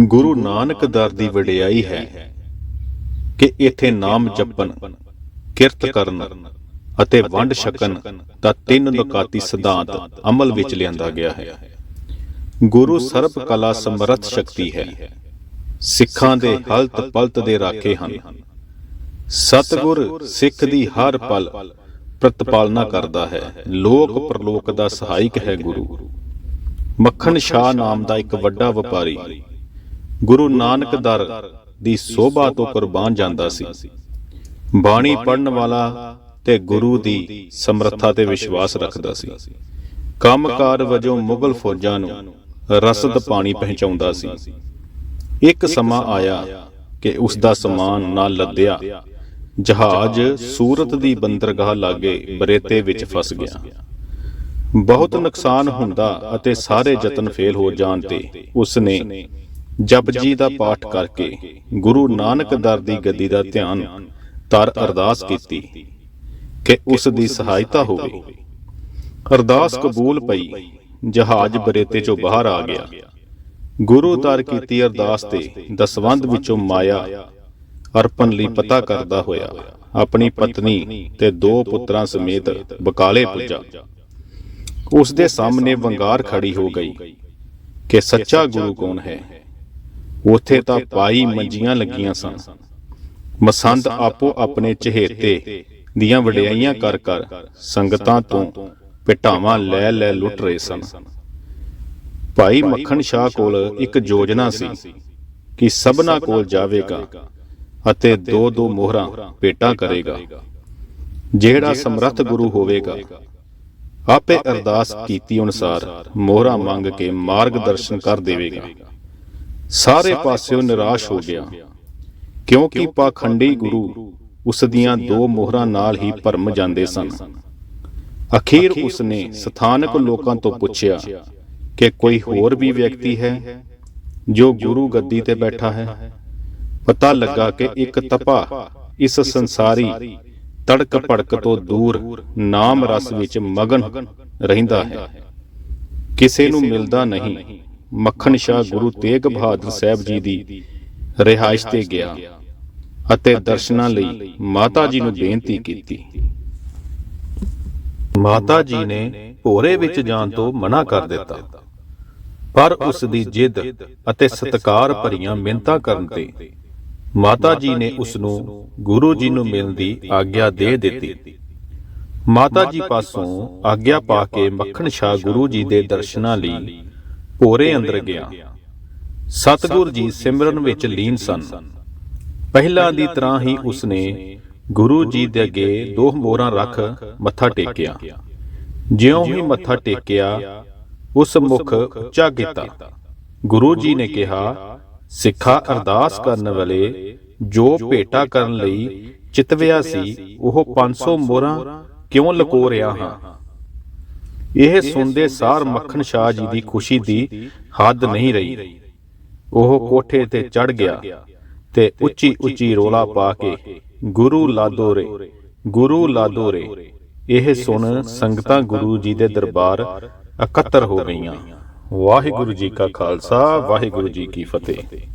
ਗੁਰੂ ਨਾਨਕ ਦਰ ਦੀ ਵਡਿਆਈ ਹੈ ਕਿ ਇੱਥੇ ਨਾਮ ਜਪਣ, ਕਿਰਤ ਕਰਨ ਅਤੇ ਵੰਡ ਛਕਣ ਦਾ ਤਿੰਨ ਨੁਕਾਤੀ ਸਿਧਾਂਤ ਅਮਲ ਵਿੱਚ ਲਿਆਂਦਾ ਗਿਆ ਹੈ। ਗੁਰੂ ਸਰਬ ਕਲਾ ਸਮਰੱਥ ਸ਼ਕਤੀ ਹੈ। ਸਿੱਖਾਂ ਦੇ ਹਲਤ ਪਲਤ ਦੇ ਰਾਖੇ ਹਨ। ਸਤਿਗੁਰ ਸਿੱਖ ਦੀ ਹਰ ਪਲ ਪ੍ਰਤਪਾਲਨਾ ਕਰਦਾ ਹੈ। ਲੋਕ ਪ੍ਰਲੋਕ ਦਾ ਸਹਾਇਕ ਹੈ ਗੁਰੂ। ਮੱਖਣ ਸ਼ਾਹ ਨਾਮ ਦਾ ਇੱਕ ਵੱਡਾ ਵਪਾਰੀ ਗੁਰੂ ਨਾਨਕ ਦਰ ਦੀ ਸੋਭਾ ਤੋਂ ਕੁਰਬਾਨ ਜਾਂਦਾ ਸੀ। ਬਾਣੀ ਪੜਨ ਵਾਲਾ ਤੇ ਗੁਰੂ ਦੀ ਸਮਰੱਥਾ ਤੇ ਵਿਸ਼ਵਾਸ ਰੱਖਦਾ ਸੀ। ਕੰਮਕਾਰ ਵਜੋਂ ਮੁਗਲ ਫੌਜਾਂ ਨੂੰ ਰਸਦ ਪਾਣੀ ਪਹੁੰਚਾਉਂਦਾ ਸੀ। ਇੱਕ ਸਮਾਂ ਆਇਆ ਕਿ ਉਸ ਦਾ ਸਮਾਨ ਨਾ ਲੱਦਿਆ। ਜਹਾਜ਼ ਸੂਰਤ ਦੀ ਬੰਦਰਗਾਹ ਲਾਗੇ ਬਰੇਤੇ ਵਿੱਚ ਫਸ ਗਿਆ। ਬਹੁਤ ਨੁਕਸਾਨ ਹੁੰਦਾ ਅਤੇ ਸਾਰੇ ਯਤਨ ਫੇਲ ਹੋ ਜਾਣ ਤੇ ਉਸ ਨੇ ਜਪਜੀ ਦਾ ਪਾਠ ਕਰਕੇ ਗੁਰੂ ਨਾਨਕ ਦਰ ਦੀ ਗੱਦੀ ਦਾ ਧਿਆਨ ਤਰ ਅਰਦਾਸ ਕੀਤੀ ਕਿ ਉਸ ਦੀ ਸਹਾਇਤਾ ਹੋਵੇ। ਅਰਦਾਸ ਕਬੂਲ ਪਈ, ਜਹਾਜ਼ ਬਰੇਤੇ ਚੋਂ ਬਾਹਰ ਆ ਗਿਆ। ਗੁਰੂ ਦਰ ਕੀਤੀ ਅਰਦਾਸ ਤੇ ਦਸਵੰਦ ਵਿੱਚੋਂ ਮਾਇਆ ਅਰਪਣ ਲਈ ਪਤਾ ਕਰਦਾ ਹੋਇਆ। ਆਪਣੀ ਪਤਨੀ ਤੇ ਦੋ ਪੁੱਤਰਾਂ ਸਮੇਤ ਬਕਾਲੇ ਪੁੱਜਾ। ਉਸ ਦੇ ਸਾਹਮਣੇ ਵੰਗਾਰ ਖੜੀ ਹੋ ਗਈ ਕਿ ਸੱਚਾ ਗੁਰੂ ਕੌਣ ਹੈ? ਉਥੇ ਤਾਂ ਪਾਈ ਮੰਜੀਆਂ ਲੱਗੀਆਂ ਸਨ। ਮਸੰਦ ਆਪੋ ਆਪਣੇ ਚਹੇਤੇ ਦੀਆਂ ਵਡਿਆਈਆਂ ਕਰ ਕਰ ਸੰਗਤਾਂ ਤੋਂ ਪਿਟਾਵਾਂ ਲੈ ਲੈ ਲੁੱਟ ਰਹੇ ਸਨ। ਭਾਈ ਮੱਖਣ ਸ਼ਾਹ ਕੋਲ ਇੱਕ ਯੋਜਨਾ ਸੀ ਕਿ ਸਭਨਾ ਕੋਲ ਜਾਵੇਗਾ ਅਤੇ ਦੋ ਦੋ ਮੋਹਰਾਂ ਭੇਟਾ ਕਰੇਗਾ, ਜਿਹੜਾ ਸਮਰੱਥ ਗੁਰੂ ਹੋਵੇਗਾ। ਆਪੇ ਅਰਦਾਸ ਕੀਤੀ ਅਨੁਸਾਰ ਮੋਹਰਾਂ ਮੰਗ ਕੇ ਮਾਰਗਦਰਸ਼ਨ ਕਰ ਦੇਵੇਗਾ। ਸਾਰੇ ਪਾਸਿਓਂ ਨਿਰਾਸ਼ ਹੋ ਗਿਆ। ਕਿਉਂਕਿ ਪਾਖੰਡੀ ਗੁਰੂ ਉਸ ਦੀਆਂ ਦੋ ਮੋਹਰਾਂ ਨਾਲ ਹੀ ਭਰਮ ਜਾਂਦੇ ਸਨ। ਅਖੀਰ ਉਸ ਨੇ ਸਥਾਨਕ ਲੋਕਾਂ ਤੋਂ ਪੁੱਛਿਆ ਕਿ ਕੋਈ ਹੋਰ ਵੀ ਵਿਅਕਤੀ ਹੈ ਜੋ ਗੁਰੂ ਗੱਦੀ ਤੇ ਬੈਠਾ ਹੈ? ਪਤਾ ਲੱਗਾ ਕਿ ਇੱਕ ਤਪਾ ਇਸ ਸੰਸਾਰੀ ਤੜਕ ਭੜਕ ਤੋਂ ਦੂਰ ਨਾਮ ਰਸ ਵਿੱਚ ਮਗਨ ਰਹਿੰਦਾ ਹੈ। ਕਿਸੇ ਨੂੰ ਮਿਲਦਾ ਨਹੀਂ। ਮੱਖਣ ਸ਼ਾਹ ਗੁਰੂ ਤੇਗ ਬਹਾਦਰ ਸਾਹਿਬ ਜੀ ਦੀ ਰਿਹਾਇਸ਼ ਤੇ ਗਿਆ ਅਤੇ ਦਰਸ਼ਨਾਂ ਲਈ ਮਾਤਾ ਜੀ ਨੂੰ ਬੇਨਤੀ ਕੀਤੀ। ਮਾਤਾ ਜੀ ਨੇ ਭੋਰੇ ਵਿੱਚ ਜਾਣ ਤੋਂ ਮਨਾ ਕਰ ਦਿੱਤਾ। ਪਰ ਉਸ ਦੀ ਜਿੱਦ ਅਤੇ ਸਤਕਾਰ ਭਰੀਆਂ ਮਿਹਨਤਾਂ ਕਰਨ ਤੇ ਮਾਤਾ ਜੀ ਨੇ ਉਸ ਨੂੰ ਗੁਰੂ ਜੀ ਨੂੰ ਮਿਲਣ ਦੀ ਆਗਿਆ ਦੇ ਦਿੱਤੀ। ਮਾਤਾ ਜੀ ਪਾਸੋਂ ਆਗਿਆ ਪਾ ਕੇ ਮੱਖਣ ਸ਼ਾਹ ਗੁਰੂ ਜੀ ਦੇ ਦਰਸ਼ਨਾਂ ਲਈ ਭੋਰੇ ਅੰਦਰ ਗਿਆ। ਸਤਿਗੁਰ ਜੀ ਸਿਮਰਨ ਵਿੱਚ ਲੀਨ ਸਨ। ਪਹਿਲਾਂ ਦੀ ਤਰ੍ਹਾਂ ਹੀ ਉਸਨੇ ਗੁਰੂ ਜੀ ਦੇ ਅੱਗੇ ਦੋ ਮੋਹਰਾਂ ਰੱਖ ਮੱਥਾ ਟੇਕਿਆ। ਜਿਉਂ ਹੀ ਮੱਥਾ ਟੇਕਿਆ, ਉਸ ਮੁਖ ਉੱਚਾ ਕੀਤਾ। ਗੁਰੂ ਜੀ ਨੇ ਕਿਹਾ, ਸਿੱਖਾ ਅਰਦਾਸ ਕਰਨ ਵੇਲੇ ਜੋ ਭੇਟਾ ਕਰਨ ਲਈ ਚਿਤਵਿਆ ਸੀ, ਉਹ 500 ਮੋਹਰਾਂ ਕਿਉਂ ਲਕੋ ਰਿਹਾ ਹਾਂ? ਇਹ ਸੁਣਦੇ ਸਾਰ ਮੱਖਣ ਸ਼ਾਹ ਜੀ ਦੀ ਖੁਸ਼ੀ ਦੀ ਹੱਦ ਨਹੀਂ ਰਹੀ। ਉਹ ਕੋਠੇ ਤੇ ਚੜ ਗਿਆ ਤੇ ਉੱਚੀ ਉੱਚੀ ਰੋਲਾ ਪਾ ਕੇ ਗੁਰੂ ਲਾਦੋਰੇ ਗੁਰੂ ਲਾਦੋਰੇ ਇਹ ਸੁਣ ਸੰਗਤਾਂ ਗੁਰੂ ਜੀ ਦੇ ਦਰਬਾਰ ਇਕੱਤਰ ਹੋ ਗਈਆਂ। ਵਾਹਿਗੁਰੂ ਜੀ ਕਾ ਖਾਲਸਾ ਵਾਹਿਗੁਰੂ ਜੀ ਕੀ ਫਤਿਹ।